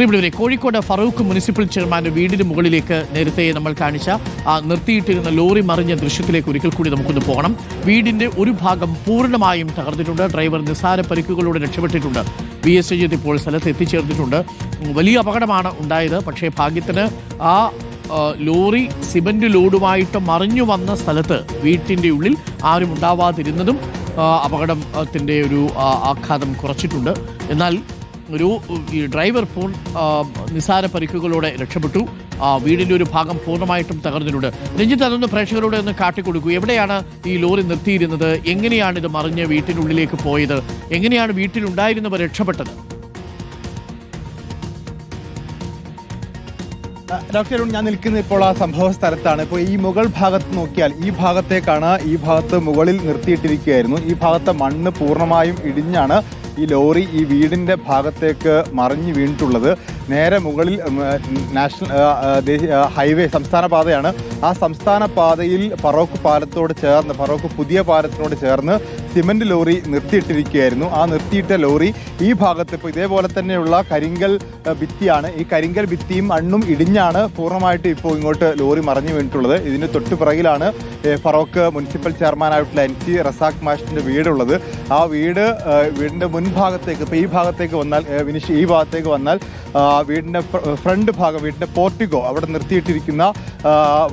പ്രിയപ്പെട്ടവരെ കോഴിക്കോട് ഫറൂഖ് മുനിസിപ്പൽ ചെയർമാന്റെ വീടിന് മുകളിലേക്ക് നേരത്തെ നമ്മൾ കാണിച്ച ആ നിർത്തിയിട്ടിരുന്ന ലോറി മറിഞ്ഞ ദൃശ്യത്തിലേക്ക് ഒരിക്കൽ കൂടി നമുക്കൊന്ന് പോകണം. വീടിന്റെ ഒരു ഭാഗം പൂർണമായും തകർന്നിട്ടുണ്ട്. ഡ്രൈവർ നിസ്സാര പരിക്കുകളോടെ രക്ഷപ്പെട്ടിട്ടുണ്ട്. ബി എസ് എജ് ഇപ്പോൾ സ്ഥലത്ത് എത്തിച്ചേർന്നിട്ടുണ്ട്. വലിയ അപകടമാണ് ഉണ്ടായത്. പക്ഷേ ഭാഗ്യത്തിന് ആ ലോറി സിമന്റ് ലോഡുമായിട്ട് മറിഞ്ഞു വന്ന സ്ഥലത്ത് വീട്ടിന്റെ ഉള്ളിൽ ആരും ഉണ്ടാവാതിരുന്നതും അപകടത്തിന്റെ ഒരു ആഘാതം കുറച്ചിട്ടുണ്ട്. എന്നാൽ ഒരു ഡ്രൈവർ പൂർ നിസ്സാര പരിക്കുകളോടെ രക്ഷപ്പെട്ടു. ആ, വീടിന്റെ ഒരു ഭാഗം പൂർണമായിട്ടും തകർന്നിട്ടുണ്ട്. രഞ്ജിത്ത് അതൊന്ന് പ്രേക്ഷകരോട് ഒന്ന് കാട്ടിക്കൊടുക്കൂ. എവിടെയാണ് ഈ ലോറി നിർത്തിയിരുന്നത്? എങ്ങനെയാണ് ഇത് മറിഞ്ഞ് വീട്ടിനുള്ളിലേക്ക് പോയത്? എങ്ങനെയാണ് വീട്ടിലുണ്ടായിരുന്നവർ രക്ഷപ്പെട്ടത്? ഡോക്ടർ അരുൺ ഞാൻ നിൽക്കുന്ന ഇപ്പോൾ ആ സംഭവ സ്ഥലത്താണ്. ഇപ്പോൾ ഈ മുകൾ ഭാഗത്ത് നോക്കിയാൽ ഈ ഭാഗത്തേക്കാണ് ഈ ഭാഗത്ത് മുകളിൽ നിർത്തിയിട്ടിരിക്കുകയായിരുന്നു. ഈ ഭാഗത്തെ മണ്ണ് പൂർണമായും ഇടിഞ്ഞാണ് ഈ ലോറി ഈ വീടിന്റെ ഭാഗത്തേക്ക് മറിഞ്ഞു വീണിട്ടുള്ളത്. നേരെ മുകളിൽ നാഷണൽ ഹൈവേ സംസ്ഥാന പാതയാണ്. ആ സംസ്ഥാന പാതയിൽ ഫറോക്ക് പാലത്തോട് ചേർന്ന് ഫറോക്ക് പുതിയ പാലത്തിനോട് ചേർന്ന് സിമന്റ് ലോറി നിർത്തിയിട്ടിരിക്കുകയായിരുന്നു. ആ നിർത്തിയിട്ട ലോറി ഈ ഭാഗത്ത് ഇപ്പോൾ ഇതേപോലെ തന്നെയുള്ള കരിങ്കൽ ഭിത്തിയാണ്. ഈ കരിങ്കൽ ഭിത്തിയും മണ്ണും ഇടിഞ്ഞാണ് പൂർണമായിട്ട് ഇപ്പോൾ ഇങ്ങോട്ട് ലോറി മറിഞ്ഞു വീണിട്ടുള്ളത്. ഇതിന് തൊട്ടു പിറകിലാണ് ഫറോക്ക് മുനിസിപ്പൽ ചെയർമാനായിട്ടുള്ള എൻ സി റസാഖ് മാഷിന്റെ വീടുള്ളത്. ആ വീട് വീടിന്റെ മുൻഭാഗത്തേക്ക് ഇപ്പോൾ ഈ ഭാഗത്തേക്ക് വന്നാൽ വിനിഷ് ഈ ഭാഗത്തേക്ക് വന്നാൽ ആ, വീടിന്റെ ഫ്രണ്ട് ഭാഗം വീടിന്റെ പോർട്ടിക്കോ അവിടെ നിർത്തിയിട്ടിരിക്കുന്ന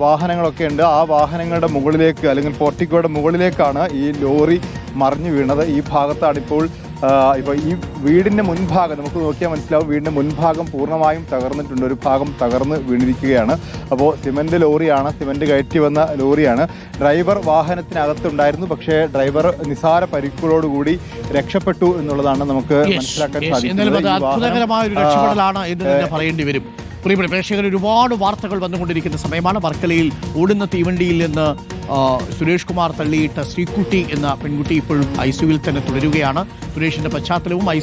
വാഹനങ്ങളൊക്കെ ഉണ്ട്. ആ വാഹനങ്ങളുടെ മുകളിലേക്ക് അല്ലെങ്കിൽ പോർട്ടിക്കോയുടെ മുകളിലേക്കാണ് ഈ ലോറി മറിഞ്ഞു വീണത്. ഈ ഭാഗത്താണ് ഇപ്പോൾ ഇപ്പോൾ ഈ വീടിന്റെ മുൻഭാഗം നമുക്ക് നോക്കിയാൽ മനസ്സിലാവും. വീടിന്റെ മുൻഭാഗം പൂർണമായും തകർന്നിട്ടുണ്ട്. ഒരു ഭാഗം തകർന്ന് വീണിരിക്കുകയാണ്. അപ്പോൾ സിമന്റ് ലോറിയാണ് സിമന്റ് കയറ്റി വന്ന ലോറിയാണ്. ഡ്രൈവർ വാഹനത്തിനകത്തുണ്ടായിരുന്നു. പക്ഷേ ഡ്രൈവർ നിസാര പരിക്കുകളോടുകൂടി രക്ഷപ്പെട്ടു എന്നുള്ളതാണ് നമുക്ക് മനസ്സിലാക്കാൻ സാധിക്കുന്നത്. പറയേണ്ടി വരും. പ്രിയപ്പെട്ട പ്രേക്ഷകർ ഒരുപാട് വാർത്തകൾ വന്നുകൊണ്ടിരിക്കുന്ന സമയമാണ്. വർക്കലയിൽ ഓടുന്ന തീവണ്ടിയിൽ നിന്ന് സുരേഷ് കുമാർ തള്ളിയിട്ട ശ്രീകുട്ടി എന്ന പെൺകുട്ടി ഇപ്പോഴും ഐ സിയുവിൽ തന്നെ തുടരുകയാണ്. സുരേഷിന്റെ പശ്ചാത്തലവും ഐ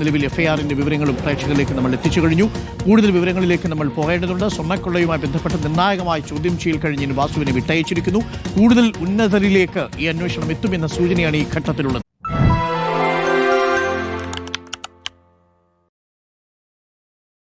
നിലവിൽ എഫ്ഐആറിന്റെ വിവരങ്ങളും പ്രേക്ഷകരിലേക്ക് നമ്മൾ എത്തിച്ചു കഴിഞ്ഞു. കൂടുതൽ വിവരങ്ങളിലേക്ക് നമ്മൾ പോകേണ്ടതുണ്ട്. സ്വർണക്കൊള്ളയുമായി ബന്ധപ്പെട്ട് നിർണായകമായ ചോദ്യം ചെയ്യൽ കഴിഞ്ഞ് വാസുവിനെ വിട്ടയച്ചിരിക്കുന്നു. കൂടുതൽ ഉന്നതരിലേക്ക് ഈ അന്വേഷണം എത്തുമെന്ന സൂചനയാണ് ഈ ഘട്ടത്തിലുള്ളത്.